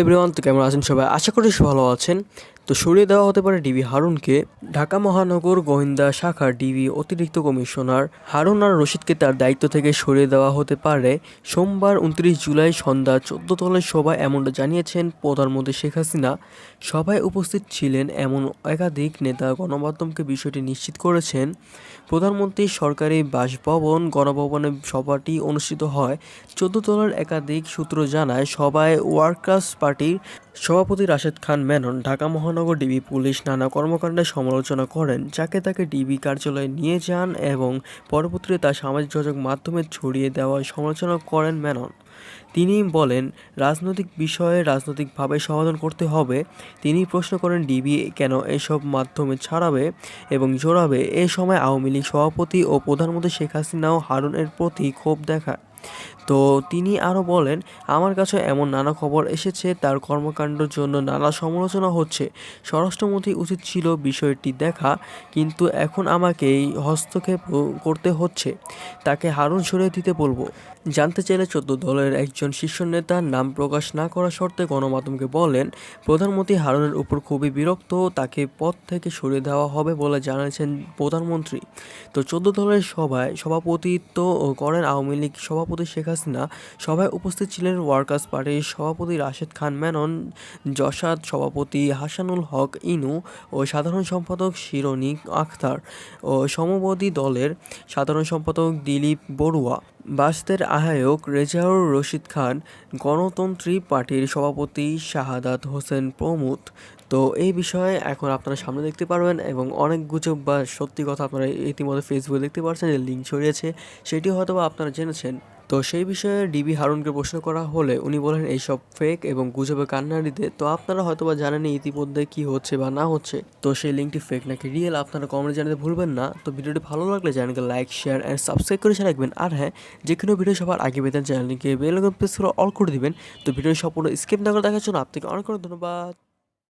Everyone তো কেমন আছেন সবাই? আশা করি ভালো আছেন। তো সরিয়ে দেওয়া হতে পারে ডিবি হারুনকে। ঢাকা মহানগর গোয়েন্দা শাখার ডিবি অতিরিক্ত কমিশনার হারুন আর রশিদকে তার দায়িত্ব থেকে সরিয়ে দেওয়া হতে পারে। সোমবার উনত্রিশ জুলাই সন্ধ্যা চোদ্দ তলের সভায় এমনটা জানিয়েছেন প্রধানমন্ত্রী শেখ হাসিনা। সভায় উপস্থিত ছিলেন এমন একাধিক নেতা গণমাধ্যমকে বিষয়টি নিশ্চিত করেছেন। প্রধানমন্ত্রী সরকারি বাসভবন, গণভবনে সভাটি অনুষ্ঠিত হয়। চোদ্দ তলার একাধিক সূত্র জানায়, সভায় ওয়ার্কার্স পার্টির সভাপতি রাশেদ খান মেনন, ঢাকা মহানগর ডিবি পুলিশ নানা কর্মকাণ্ডের সমালোচনা করেন, যাকে তাকে ডিবি কার্যালয়ে নিয়ে যান এবং পরবর্তীতে তা সামাজিক যোগাযোগ মাধ্যমে ছড়িয়ে দেওয়ার সমালোচনা করেন মেনন। তিনি বলেন, রাজনৈতিক বিষয়ে রাজনৈতিকভাবে সমাধান করতে হবে। তিনি প্রশ্ন করেন, ডিবি কেন এসব মাধ্যমে ছাড়াবে এবং জোড়াবে এ সময় আওয়ামী লীগ সভাপতি ও প্রধানমন্ত্রী শেখ হাসিনাও হারুনের প্রতি ক্ষোভ দেখায়। তো তিনি আরও বলেন, আমার কাছে এমন নানা খবর এসেছে, তার কর্মকাণ্ডের জন্য নানা সমালোচনা হচ্ছে। স্বরাষ্ট্রমন্ত্রী উচিত ছিল বিষয়টি দেখা, কিন্তু এখন আমাকে এই হস্তক্ষেপ করতে হচ্ছে। তাকে হারুন সরিয়ে দিতে বলব। জানতে চাইলে চোদ্দ দলের একজন শীর্ষ নেতার নাম প্রকাশ না করা শর্তে গণমাধ্যমকে বলেন, প্রধানমন্ত্রী হারুনের উপর খুবই বিরক্ত, তাকে পদ থেকে সরিয়ে দেওয়া হবে বলে জানিয়েছেন প্রধানমন্ত্রী। তো চোদ্দ দলের সভায় সভাপতিত্ব করেন আওয়ামী লীগ সভাপতি শেখ হাসিনা, সভায় উপস্থিত ছিলেন ওয়ার্কার্স পার্টির সভাপতি রাশেদ খান মেনন জসাদ সভাপতি হাসানুল হক ইনু ও সাধারণ সম্পাদক শিরোনী আখতার ও সমবদী দলের সাধারণ সম্পাদক দিলীপ বড়ুয়া। বাসদের আহ্বায়ক রেজাউর রশিদ খান, গণতন্ত্রী পার্টির সভাপতি শাহাদাত হোসেন প্রমুখ। তো এই বিষয়ে এখন আপনারা সামনে দেখতে পারবেন এবং অনেক গুজব বা সত্যি কথা আপনারা ইতিমধ্যে ফেসবুকে দেখতে পাচ্ছেন যে লিঙ্ক ছড়িয়েছে সেটি হয়তো আপনারা জেনেছেন। তো সেই বিষয়ে ডিবি হারুনকে প্রশ্ন করা হলে উনি বলেন, এইসব ফেক এবং গুজবে কান্না দিতে তো আপনারা হয়তো বা জানেনই ইতিমধ্যে কি হচ্ছে বা না হচ্ছে। তো সেই লিঙ্কটি ফেক নাকি রিয়েল আপনারা কমেন্টে জানাতে ভুলবেন না। তো ভিডিওটি ভালো লাগলে চ্যানেলকে লাইক শেয়ার অ্যান্ড সাবস্ক্রাইব করে রাখবেন আর হ্যাঁ যে কোনো ভিডিও সবার আগে পেতেন চ্যানেলটিকে বেল প্রেস করে অল করে দিবেন। তো ভিডিও সম্পূর্ণ স্কিপ না করে দেখার জন্য আপনাকে অনেক অনেক ধন্যবাদ।